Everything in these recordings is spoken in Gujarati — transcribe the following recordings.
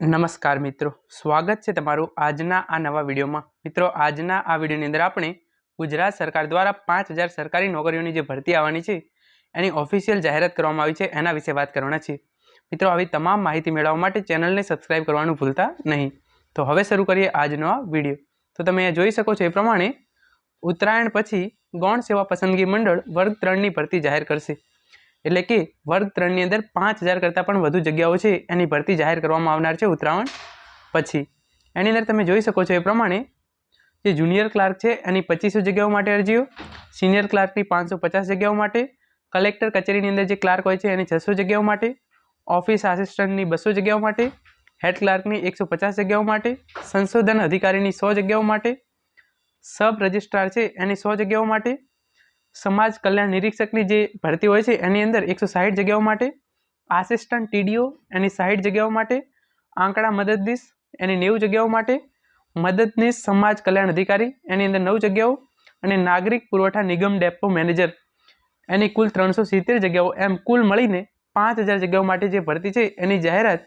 નમસ્કાર મિત્રો. સ્વાગત છે તમારું આજના આ નવા વિડીયોમાં. મિત્રો, આજના આ વિડીયોની અંદર આપણે ગુજરાત સરકાર દ્વારા પાંચ હજાર સરકારી નોકરીઓની જે ભરતી આવવાની છે, એની ઓફિશિયલ જાહેરાત કરવામાં આવી છે. એના વિશે વાત કરવાના છીએ. મિત્રો, આવી તમામ માહિતી મેળવવા માટે ચેનલને સબસ્ક્રાઇબ કરવાનું ભૂલતા નહીં. તો હવે શરૂ કરીએ આજનો આ વીડિયો. તો તમે જોઈ શકો છો એ પ્રમાણે ઉત્તરાયણ પછી ગૌણ સેવા પસંદગી મંડળ વર્ગ ત્રણની ભરતી જાહેર કરશે. એટલે કે વર્ગ ત્રણની અંદર પાંચ હજાર કરતાં પણ વધુ જગ્યાઓ છે, એની ભરતી જાહેર કરવામાં આવનાર છે ઉત્તરાયણ પછી. એની અંદર તમે જોઈ શકો છો એ પ્રમાણે જે જુનિયર ક્લાર્ક છે, એની પચીસો જગ્યાઓ માટે અરજીઓ, સિનિયર ક્લાર્કની પાંચસો પચાસ જગ્યાઓ માટે, કલેક્ટર કચેરીની અંદર જે ક્લાર્ક હોય છે એની છસો જગ્યાઓ માટે, ઓફિસ આસિસ્ટન્ટની બસો જગ્યાઓ માટે, હેડ ક્લાર્કની એકસો પચાસ જગ્યાઓ માટે, સંશોધન અધિકારીની સો જગ્યાઓ માટે, સબ રજિસ્ટ્રાર છે એની સો જગ્યાઓ માટે સમાજ કલ્યાણ નિરીક્ષકની જે ભરતી હોય છે, એની અંદર એકસો સાહીઠ જગ્યાઓ માટે, આસિસ્ટન્ટ ટીડીઓ એની સાહીઠ જગ્યાઓ માટે, આંકડા મદદનીશ એની નેવું જગ્યાઓ માટે, મદદનીશ સમાજ કલ્યાણ અધિકારી એની અંદર નવ જગ્યાઓ અને નાગરિક પુરવઠા નિગમ ડેપો મેનેજર. એની કુલ ત્રણસો સિત્તેર જગ્યાઓ, એમ કુલ મળીને પાંચ હજાર જગ્યાઓ માટે જે ભરતી છે, એની જાહેરાત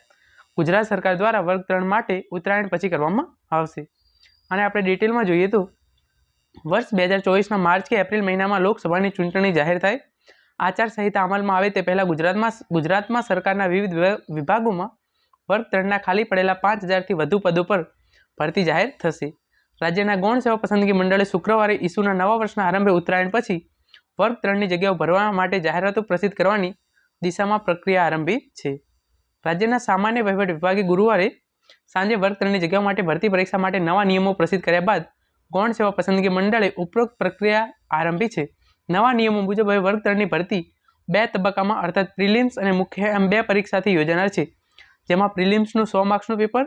ગુજરાત સરકાર દ્વારા વર્ગ ત્રણ માટે ઉત્તરાયણ પછી કરવામાં આવશે. અને આપણે ડિટેલમાં જોઈએ તો વર્ષ બે હજાર ચોવીસના માર્ચ કે એપ્રિલ મહિનામાં લોકસભાની ચૂંટણી જાહેર થાય. આચારસંહિતા અમલમાં આવે તે પહેલાં ગુજરાતમાં ગુજરાતમાં સરકારના વિવિધ વિભાગોમાં વર્ગ ત્રણના ખાલી પડેલા પાંચ હજારથી વધુ પદો પર ભરતી જાહેર થશે. રાજ્યના ગૌણ સેવા પસંદગી મંડળે શુક્રવારે ઈસુના નવા વર્ષના આરંભે ઉત્તરાયણ પછી વર્ગ ત્રણની જગ્યાઓ ભરવા માટે જાહેરાતો પ્રસિદ્ધ કરવાની દિશામાં પ્રક્રિયા આરંભી છે. રાજ્યના સામાન્ય વહીવટ વિભાગે ગુરુવારે સાંજે વર્ગ ત્રણની જગ્યાઓ માટે ભરતી પરીક્ષા માટે નવા નિયમો પ્રસિદ્ધ કર્યા બાદ ગૌણ સેવા પસંદગી મંડળે ઉપરોક્ત પ્રક્રિયા આરંભી છે. નવા નિયમો મુજબ હવે વર્ગ ભરતી બે તબક્કામાં, અર્થાત પ્રિલિમ્સ અને મુખ્ય એમ બે પરીક્ષાથી યોજાનાર છે. જેમાં પ્રિલિમ્સનું સો માર્ક્સનું પેપર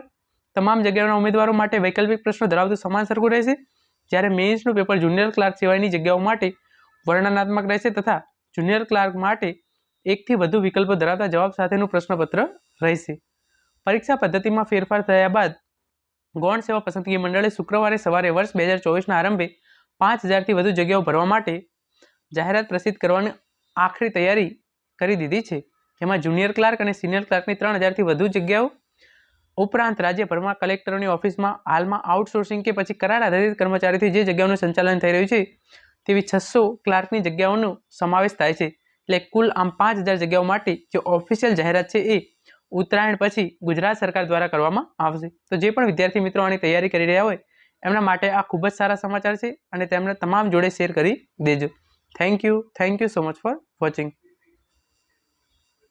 તમામ જગ્યાઓના ઉમેદવારો માટે વૈકલ્પિક પ્રશ્નો ધરાવતું સમાન સરખું રહેશે. જ્યારે મેઇન્સનું પેપર જુનિયર ક્લાર્ક સિવાયની જગ્યાઓ માટે વર્ણનાત્મક રહેશે તથા જુનિયર ક્લાર્ક માટે એકથી વધુ વિકલ્પો ધરાવતા જવાબ સાથેનું પ્રશ્નપત્ર રહેશે. પરીક્ષા પદ્ધતિમાં ફેરફાર થયા બાદ ગૌણ સેવા પસંદગી મંડળે શુક્રવારે સવારે વર્ષ બે હજાર ચોવીસના આરંભે પાંચ હજારથી વધુ જગ્યાઓ ભરવા માટે જાહેરાત પ્રસિદ્ધ કરવાની આખરી તૈયારી કરી દીધી છે. જેમાં જુનિયર ક્લાર્ક અને સિનિયર ક્લાર્કની ત્રણ હજારથી વધુ જગ્યાઓ, ઉપરાંત રાજ્યભરમાં કલેક્ટરોની ઓફિસમાં હાલમાં આઉટસોર્સિંગ કે પછી કરાર આધારિત કર્મચારીથી જે જગ્યાઓનું સંચાલન થઈ રહ્યું છે, તેવી છસો ક્લાર્કની જગ્યાઓનો સમાવેશ થાય છે. એટલે કુલ આમ પાંચ હજાર જગ્યાઓ માટે જે ઓફિશિયલ જાહેરાત છે એ ઉત્તરાયણ પછી ગુજરાત સરકાર દ્વારા કરવામાં આવશે. તો જે પણ વિદ્યાર્થી મિત્રો આની તૈયારી કરી રહ્યા હોય, એમના માટે આ ખૂબ જ સારા સમાચાર છે અને તેમને તમામ જોડે શેર કરી દેજો. Thank you thank you so much for watching